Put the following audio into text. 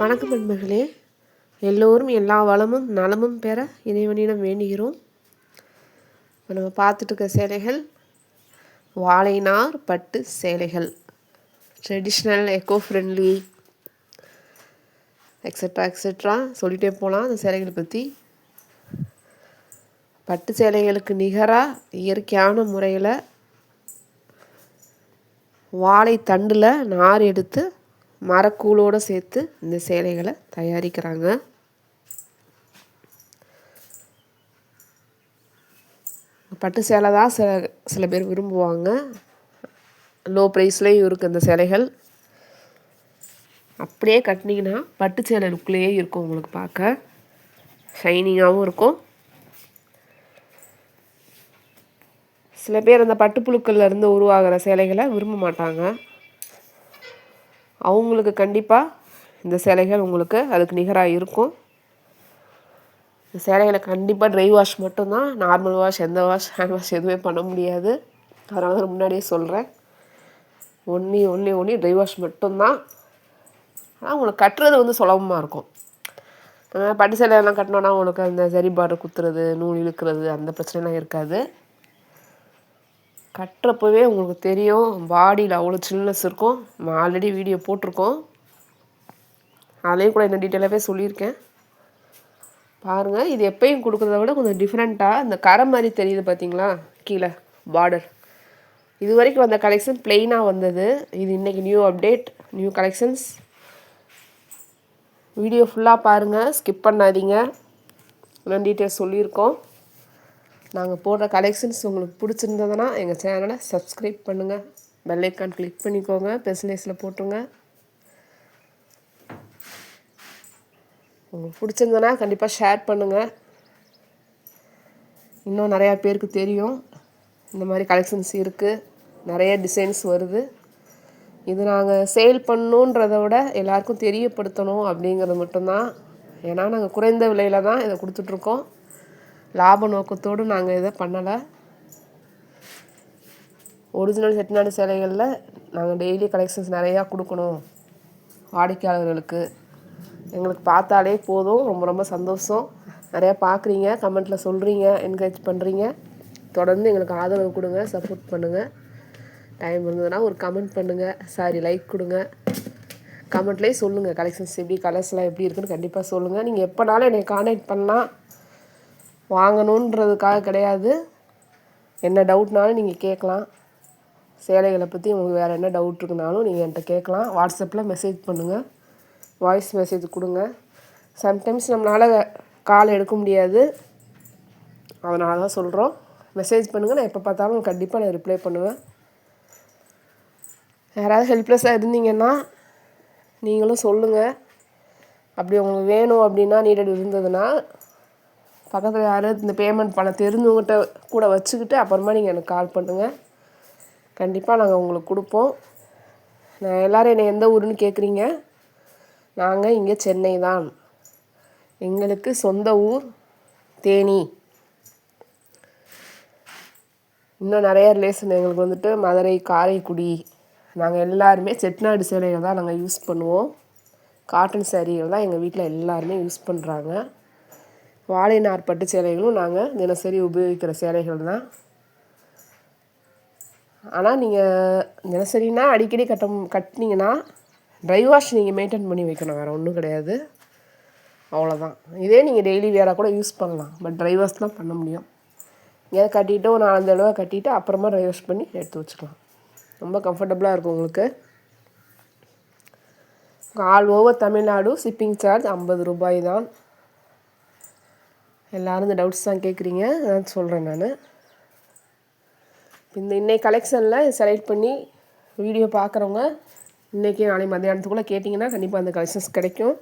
வணக்கம் நண்பர்களே. எல்லோரும் எல்லா வளமும் நலமும் பெற இறைவனிடம் வேண்டுகிறோம். இப்போ நம்ம பார்த்துட்டு இருக்க சேலைகள் வாழைநார் பட்டு சேலைகள். Traditional eco friendly extra extra சொல்லிகிட்டே போகலாம் அந்த சேலைகளை பற்றி பட்டு சேலைகளுக்கு நிகராக இயற்கையான முறையில் வாழை தண்டில் நார் எடுத்து மரக்கூலோடு சேர்த்து இந்த சேலைகளை தயாரிக்கிறாங்க. பட்டு சேலை தான் சில சில பேர் விரும்புவாங்க. லோ ப்ரைஸ்லேயும் இருக்குது இந்த சேலைகள். அப்படியே கட்டினீங்கன்னா பட்டு சேலை லுக்லேயே இருக்கும் உங்களுக்கு பார்க்க. ஷைனிங்காகவும் இருக்கும். சில பேர் அந்த பட்டுப்புழுக்கள்லேருந்து உருவாகிற சேலைகளை விரும்ப மாட்டாங்க. அவங்களுக்கு கண்டிப்பாக இந்த சேலைகள் உங்களுக்கு அதுக்கு நிகராக இருக்கும். இந்த சேலைகளை கண்டிப்பாக ட்ரை வாஷ் மட்டும்தான். நார்மல் வாஷ் எந்த வாஷ் ஹேண்ட் வாஷ் எதுவுமே பண்ண முடியாது. அதனால தான் முன்னாடியே சொல்கிறேன் ஒன்றி ஒன்றி ஒன்றி ட்ரை வாஷ் மட்டும்தான். ஆனால் உங்களுக்கு கட்டுறது வந்து சுலபமாக இருக்கும். பட்டு சேலையெல்லாம் கட்டினோன்னா உங்களுக்கு அந்த சரி பார்டர் குத்துறது நூல் இழுக்கிறது அந்த பிரச்சனைலாம் இருக்காது. கட்டுறப்பவே உங்களுக்கு தெரியும் பாடியில் அவ்வளோ சில்னஸ் இருக்கும். நம்ம ஆல்ரெடி வீடியோ போட்டிருக்கோம். அதையும் கூட இந்த டீட்டெயிலாகவே சொல்லியிருக்கேன். பாருங்கள் இது எப்பயும் கொடுக்குறத விட கொஞ்சம் டிஃப்ரெண்ட்டாக இந்த கரை மாதிரி தெரியுது பார்த்தீங்களா கீழே பார்டர் இது வரைக்கும் வந்த கலெக்ஷன் பிளெயினாக வந்தது. இது இன்றைக்கி new update new collections video ஃபுல்லாக பாருங்கள் ஸ்கிப் பண்ணாதீங்க. இன்னும் டீட்டெயில்ஸ் சொல்லியிருக்கோம். நாங்கள் போடுற கலெக்ஷன்ஸ் உங்களுக்கு பிடிச்சிருந்ததுன்னா எங்கள் சேனலை சப்ஸ்கிரைப் பண்ணுங்கள் பெல்லைக்கான் கிளிக் பண்ணிக்கோங்க. பெஸ்லேஸில் போட்டுருங்க. உங்களுக்கு பிடிச்சிருந்தனா கண்டிப்பாக ஷேர் பண்ணுங்கள் இன்னும் நிறையா பேருக்கு தெரியும். இந்த மாதிரி கலெக்ஷன்ஸ் இருக்குது நிறைய டிசைன்ஸ் வருது. இது நாங்கள் சேல் பண்ணணுன்றதை விட எல்லாருக்கும் தெரியப்படுத்தணும் அப்படிங்கிறது மட்டும்தான். ஏன்னா நாங்கள் குறைந்த விலையில் தான் இதை கொடுத்துட்ருக்கோம் லாப நோக்கத்தோடு நாங்கள் இதை பண்ணலை. ஒரிஜினல் செட்டிநாடு சேலைகளில் நாங்கள் டெய்லி கலெக்ஷன்ஸ் நிறையா கொடுக்கணும். வாடிக்கையாளர்களுக்கு. எங்களுக்கு பார்த்தாலே போதும். ரொம்ப ரொம்ப சந்தோஷம். நிறையா பார்க்குறீங்க கமெண்ட்டில் சொல்கிறீங்க என்கரேஜ் பண்ணுறீங்க தொடர்ந்து எங்களுக்கு ஆதரவு கொடுங்க சப்போர்ட் பண்ணுங்கள் டைம் இருந்ததுன்னா ஒரு கமெண்ட் பண்ணுங்கள் சாரி லைக் கொடுங்க. கமெண்ட்லேயே சொல்லுங்கள் கலெக்ஷன்ஸ் எப்படி கலர்ஸ்லாம் எப்படி இருக்குன்னு கண்டிப்பாக சொல்லுங்கள் நீங்கள் எப்போனாலும் என்னை காண்டாக்ட் பண்ணலாம். வாங்கணுன்றதுக்காக கிடையாது. என்ன டவுட்னாலும் நீங்கள் கேட்கலாம். சேலைகளை பற்றி உங்களுக்கு வேறு என்ன டவுட் இருக்குனாலும் நீங்கள் என்கிட்ட கேட்கலாம். வாட்ஸ்அப்பில் மெசேஜ் பண்ணுங்கள் வாய்ஸ் மெசேஜ் கொடுங்க. சம்டைம்ஸ் நம்மளால் கால் எடுக்க முடியாது. அதனால தான் சொல்கிறோம் மெசேஜ் பண்ணுங்கள் நான் எப்போ பார்த்தாலும் கண்டிப்பாக நான் ரிப்ளை பண்ணுவேன். யாராவது ஹெல்ப்லெஸ்ஸாக இருந்தீங்கன்னா நீங்களும் சொல்லுங்கள் அப்படி உங்களுக்கு வேணும் அப்படின்னா நீடட் இருந்ததுன்னா பக்கத்தில் யாராவது இந்த பேமெண்ட் பண்ண தெரிஞ்சவங்ககிட்ட கூட வச்சுக்கிட்டு அப்புறமா நீங்கள் எனக்கு கால் பண்ணுங்கள் கண்டிப்பாக நாங்கள் உங்களுக்கு கொடுப்போம். நான் எல்லோரும் என்னை எந்த ஊருன்னு கேட்குறீங்க நாங்கள் இங்கே சென்னை தான். எங்களுக்கு சொந்த ஊர் தேனி. இன்னும் நிறைய ரிலேஷன் எங்களுக்கு வந்துட்டு மதுரை காரைக்குடி. நாங்கள் எல்லாருமே செட்நாடு சேலைகள் தான் நாங்கள் யூஸ் பண்ணுவோம். காட்டன் சேரீகள் தான் எங்கள் வீட்டில் எல்லாருமே யூஸ் பண்ணுறாங்க வாழை பட்டு சேலைகளும் நாங்கள் தினசரி உபயோகிக்கிற சேலைகள் தான். ஆனால் நீங்கள் தினசரினா அடிக்கடி கட்ட கட்டினீங்கன்னா ட்ரை வாஷ் நீங்கள் மெயின்டைன் பண்ணி வைக்கணும். வேறு ஒன்றும் கிடையாது. அவ்வளோதான் இதே நீங்கள் டெய்லி வேறு கூட யூஸ் பண்ணலாம். பட் ட்ரை வாஷ் தான் பண்ண முடியும். எங்கேயாவது கட்டிட்டு ஒரு நாலஞ்சு தடவை கட்டிட்டு அப்புறமா ட்ரை வாஷ் பண்ணி எடுத்து வச்சுக்கலாம். ரொம்ப கம்ஃபர்டபுளாக இருக்கும் உங்களுக்கு. All over Tamil Nadu shipping charge ஐம்பது ரூபாய் தான். எல்லோரும் இந்த டவுட்ஸ் தான் கேட்குறீங்க அதான் சொல்கிறேன் நான். இந்த இன்னைக்கு கலெக்ஷனில் செலக்ட் பண்ணி வீடியோ பார்க்குறவங்க இன்றைக்கி நாளை மதியானத்துக்குள்ளே கேட்டிங்கன்னா கண்டிப்பாக அந்த கலெக்ஷன்ஸ் கிடைக்கும்.